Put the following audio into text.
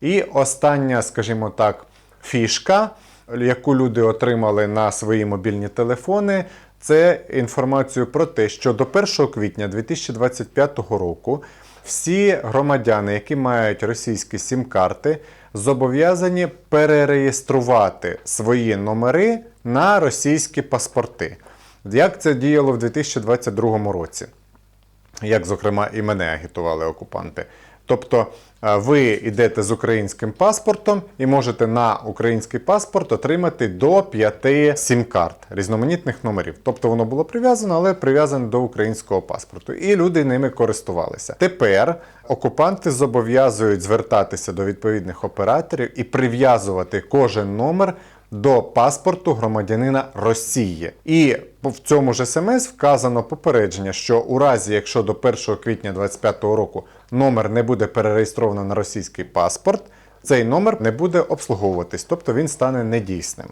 І остання, скажімо так, фішка, яку люди отримали на свої мобільні телефони, це інформацію про те, що до 1 квітня 2025 року всі громадяни, які мають російські сім-карти, зобов'язані перереєструвати свої номери на російські паспорти. Як це діяло в 2022 році? як, зокрема, і мене агітували окупанти. Тобто е, ви йдете з українським паспортом і можете на український паспорт отримати до 5 сім-карт різноманітних номерів. Тобто воно було прив'язано, але прив'язане до українського паспорту. І люди ними користувалися. Тепер окупанти зобов'язують звертатися до відповідних операторів і прив'язувати кожен номер до паспорту громадянина Росії. І в цьому ж смс вказано попередження, що у разі, якщо до 1 квітня 2025 року номер не буде перереєстровано на російський паспорт, цей номер не буде обслуговуватись, тобто він стане недійсним.